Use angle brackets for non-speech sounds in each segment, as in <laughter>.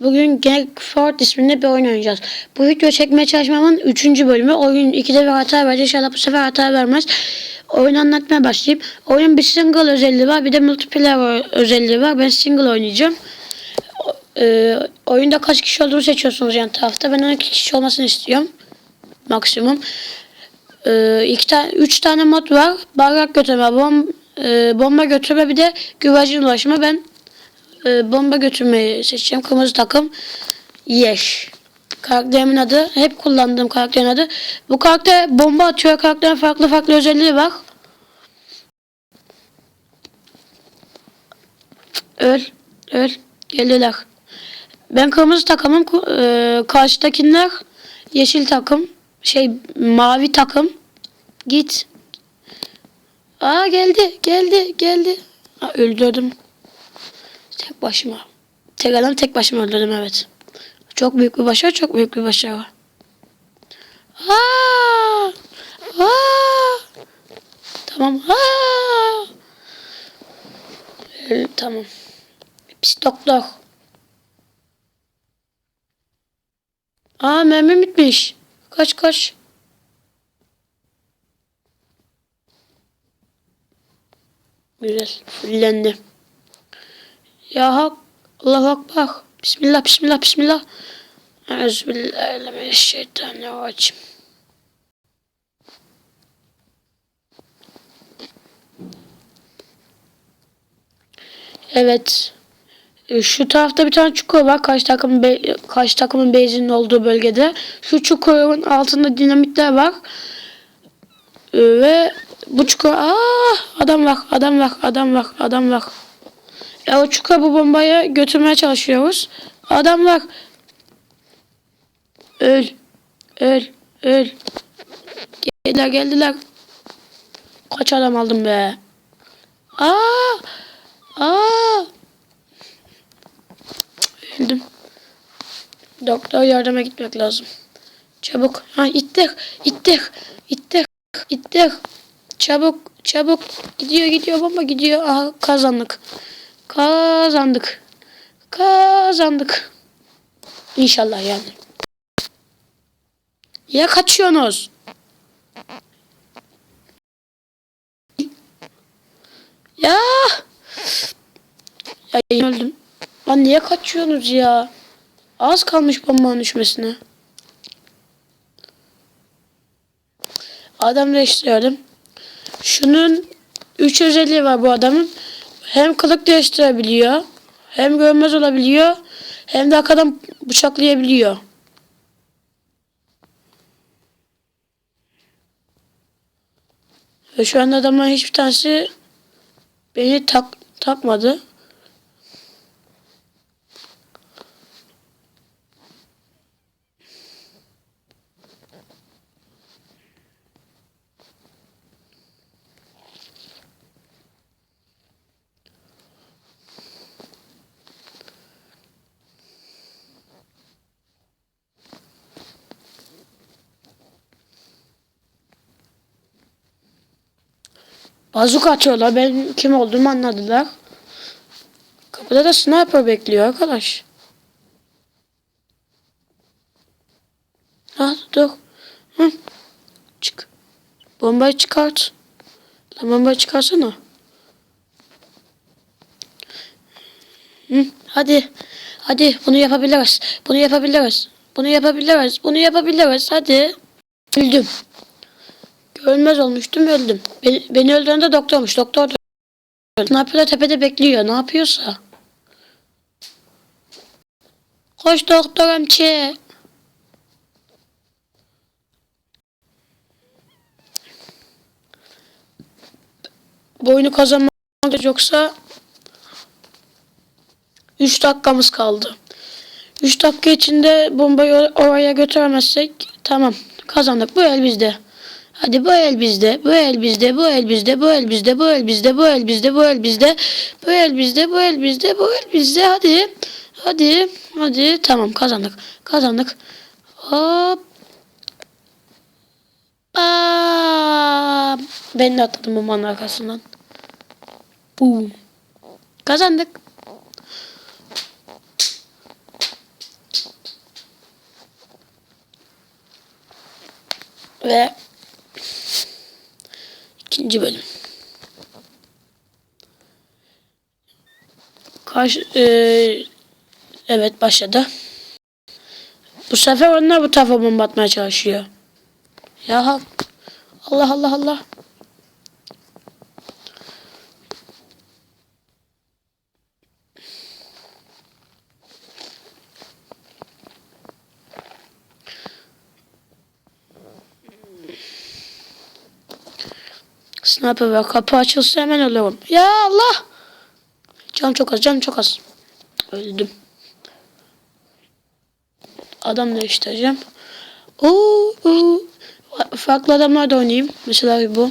Bugün Gang Ford isminde bir oyun oynayacağız. Bu video çekmeye çalışmamın 3. bölümü. Oyun ikide bir hata verecek. İnşallah bu sefer hata vermez. Oyunu anlatmaya başlayayım. Oyunun bir single özelliği var. Bir de multiplayer özelliği var. Ben single oynayacağım. O- e, oyunda kaç kişi olduğunu seçiyorsunuz yan tarafta. Ben 12 kişi olmasını istiyorum. Maksimum. E, iki tane, üç tane mod var. Barrak götürme, bom, e, bomba götürme bir de güvercin ulaşma. Ben e, bomba götürmeyi seçeceğim. Kırmızı takım. Yeş. Karakterimin adı. Hep kullandığım karakterin adı. Bu karakter bomba atıyor. Karakterin farklı farklı özelliği var. Öl. Öl. Geldiler. Ben kırmızı takımım. E, karşıdakiler yeşil takım. Şey mavi takım. Git. Aa geldi. Geldi. Geldi. Aa, öldürdüm. Tek başıma. Tek adam tek başıma öldürdüm evet. Çok büyük bir başarı, çok büyük bir başarı. Aa! Aa! Tamam. Aa! Ee, tamam. Pis doktor. Aa mermi bitmiş. Kaç kaç. Güzel. Fullendi. Ya hak. Allahu Akbar. Bismillah, bismillah, bismillah. Euzubillahimineşşeytanirracim. Evet. E, Şu tarafta bir tane çukur var. Takımın be, karşı takımın base'inin olduğu bölgede. Şu çukurun altında dinamitler var. E, Ve bu çukur aa adam var, adam var, adam var, adam var. Ya o çukura bu bombayı götürmeye çalışıyoruz. Adamlar öl öl öl geldiler geldiler. Kaç adam aldım be. Aa aa öldüm. Doktor yardıma gitmek lazım. Çabuk. Ha ittir ittir ittir ittir. Çabuk çabuk gidiyor gidiyor bomba gidiyor. Aha kazandık. Kazandık. Kazandık. İnşallah yani. Ya kaçıyorsunuz? Ya. Ya öldüm. Lan niye kaçıyorsunuz ya? Az kalmış bombanın düşmesine. Adam değiştirelim. Şunun üç özelliği var bu adamın. Hem kılık değiştirebiliyor. Hem görmez olabiliyor. Hem de arkadan bıçaklayabiliyor. Ve şu anda adamların hiçbir tanesi beni tak takmadı. Bazuk atıyorlar. Ben kim olduğumu anladılar. Kapıda da sniper bekliyor arkadaş. Ha dur. Hı. Çık. Bombayı çıkart. Lan bombayı çıkarsana. Hı. Hadi. Hadi bunu yapabiliriz. Bunu yapabiliriz. Bunu yapabiliriz. Bunu yapabiliriz. Hadi. Öldüm. Ölmez olmuştum öldüm. Beni, beni öldüren de doktormuş. Doktor da Sniper tepede bekliyor. Ne yapıyorsa. Koş doktor amca. Bu oyunu kazanmak yoksa 3 dakikamız kaldı. 3 dakika içinde bombayı oraya götüremezsek tamam kazandık. Bu el bizde. Hadi bu el bizde, bu el bizde, bu el bizde, bu el bizde, bu el bizde, bu el bizde, bu el bizde, bu el bizde, bu el bizde, bu el bizde. Hadi, hadi, hadi. Tamam kazandık, kazandık. Hop. Aa, ben de atladım bombanın arkasından. Boom. Kazandık. Ve ikinci bölüm. Karşı, eee, evet başladı. Bu sefer onlar bu tarafa bomba atmaya çalışıyor. Ya. Allah Allah Allah. Sniper var. Kapı açılsa hemen ölürüm. Ya Allah. Canım çok az. Canım çok az. Öldüm. Adam değiştireceğim. Oo, oo. Farklı adamlar da oynayayım. Mesela bu.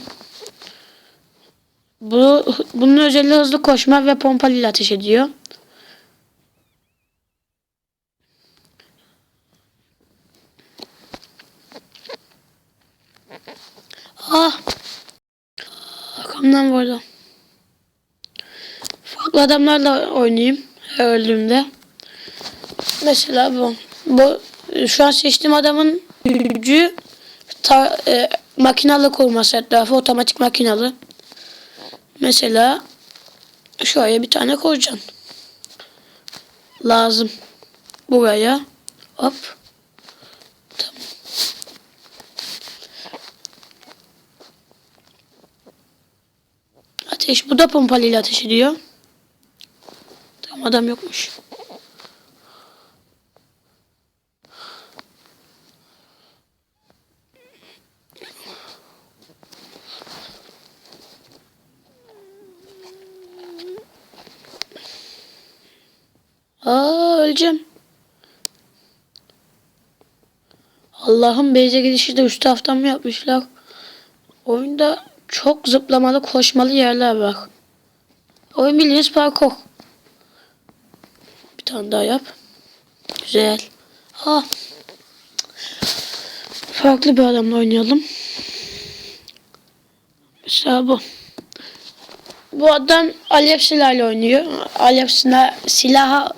Bu bunun özelliği hızlı koşma ve pompalıyla ateş ediyor. Ah. Arkamdan vurdu. Farklı adamlarla oynayayım her öldüğümde. Mesela bu. Bu şu an seçtiğim adamın gücü ta, e, makinalı kurması etrafı otomatik makinalı. Mesela şuraya bir tane koyacaksın. Lazım. Buraya. Hop. Tamam. Ateş. Bu da pompalıyla ateş ediyor. Tamam adam yokmuş. Aa öleceğim. Allah'ım beyze gidişi de üst taraftan mı yapmışlar? Oyunda çok zıplamalı koşmalı yerler var. Oyun bildiğiniz parkur. Bir tane daha yap. Güzel. Ha. Farklı bir adamla oynayalım. Mesela bu. Bu adam alev silahıyla oynuyor. Alev silah, silahı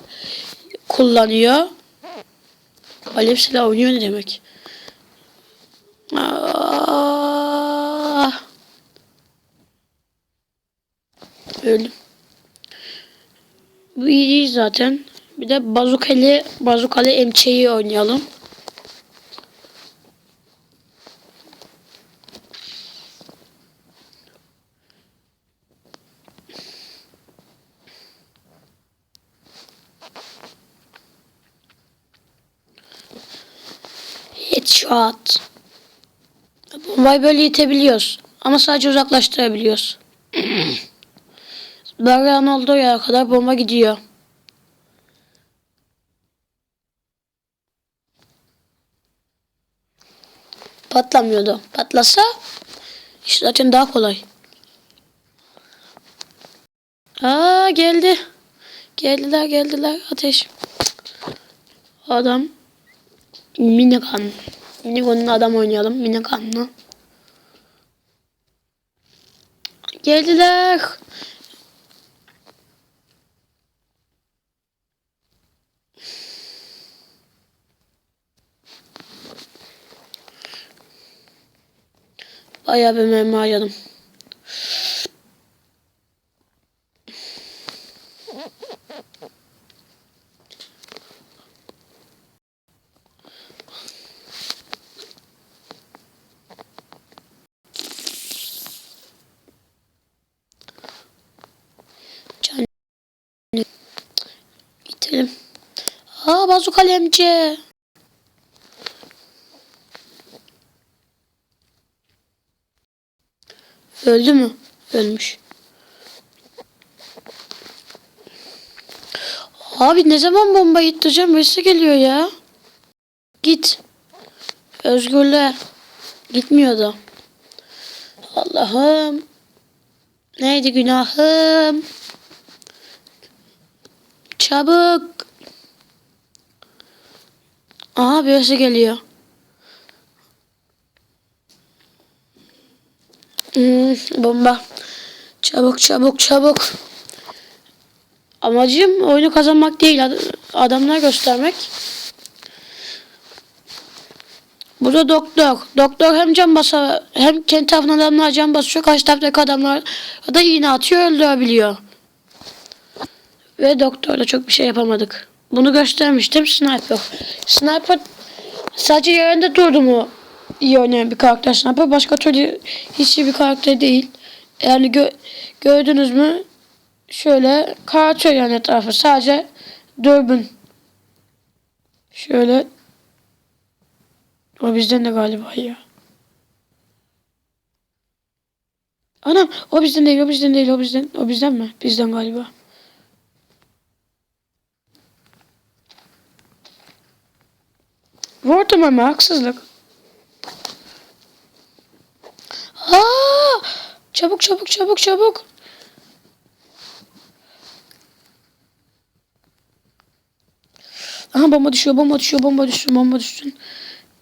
kullanıyor. Alev silah oynuyor ne demek? Aa, öldüm. Bu iyi zaten. Bir de bazukali, bazukali emçeyi oynayalım. Headshot. Bombayı böyle itebiliyoruz. Ama sadece uzaklaştırabiliyoruz. <clears throat> Bayrağın olduğu yere kadar bomba gidiyor. Patlamıyordu. Patlasa iş zaten daha kolay. Aa geldi. Geldiler geldiler ateş. Adam Minigun. Minigun'un adam oynayalım. Minigun'la. Geldiler. Bayağı bir mermi harcadım. Can İtelim. Aa bazu kalemci. Öldü mü? Ölmüş. Abi ne zaman bomba ittireceğim? Birisi geliyor ya. Git. Özgürlüğe. Gitmiyordu. Allah'ım. Neydi günahım? Çabuk. Aha birisi geliyor. Hmm, bomba. Çabuk çabuk çabuk. Amacım oyunu kazanmak değil. ad- Adamlar göstermek. Bu da doktor. Doktor hem can basa hem kendi tarafından adamlar can basıyor. Karşı taraftaki adamlar da iğne atıyor öldürebiliyor. Ve doktorla çok bir şey yapamadık. Bunu göstermiştim sniper. Sniper sadece yerinde durdu mu iyi oynayan bir karakter sniper. Başka türlü hiç bir karakter değil. Yani gö- gördünüz mü şöyle kartıyor yani etrafı. Sadece dürbün. Şöyle o bizden de galiba ya. Anam o bizden değil o bizden değil o bizden o bizden mi? Bizden galiba. Vurdum ama haksızlık. Aa! Çabuk çabuk çabuk çabuk. Aha bomba düşüyor, bomba düşüyor, bomba düşsün, bomba düşsün.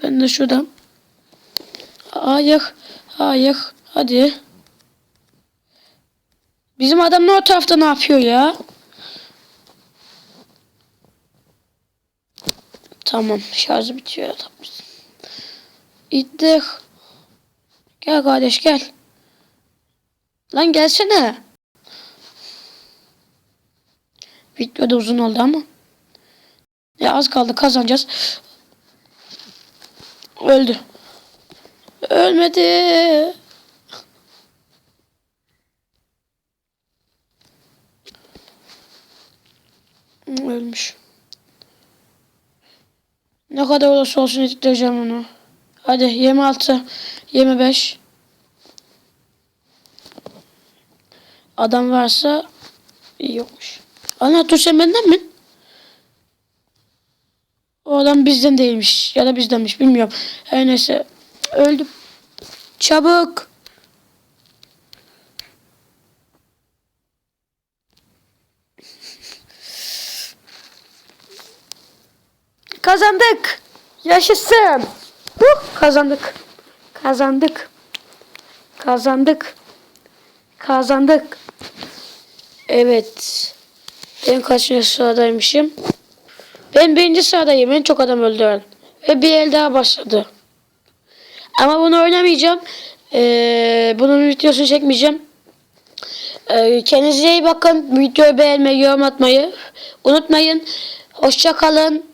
Ben de şuradan. Hayır, hayır, hadi. Bizim adam ne o tarafta ne yapıyor ya? Tamam, şarjı bitiyor adam. İttir. Gel kardeş gel. Lan gelsene. Video da uzun oldu ama. Ya az kaldı kazanacağız. Öldü. Ölmedi. Ölmüş. Ne kadar olursa olsun editleyeceğim onu. Hadi 26, 25. Adam varsa iyi yokmuş. Ana dur sen benden mi? O adam bizden değilmiş ya da bizdenmiş bilmiyorum. Her neyse öldüm. Çabuk. Kazandık. Yaşasın. Huh, kazandık. Kazandık. Kazandık. Kazandık. Evet. Ben kaçıncı sıradaymışım? Ben birinci sıradayım. En çok adam öldüren. Ve bir el daha başladı. Ama bunu oynamayacağım. Ee, bunun videosunu çekmeyeceğim. Ee, kendinize iyi bakın. Videoyu beğenmeyi, yorum atmayı unutmayın. Hoşça kalın.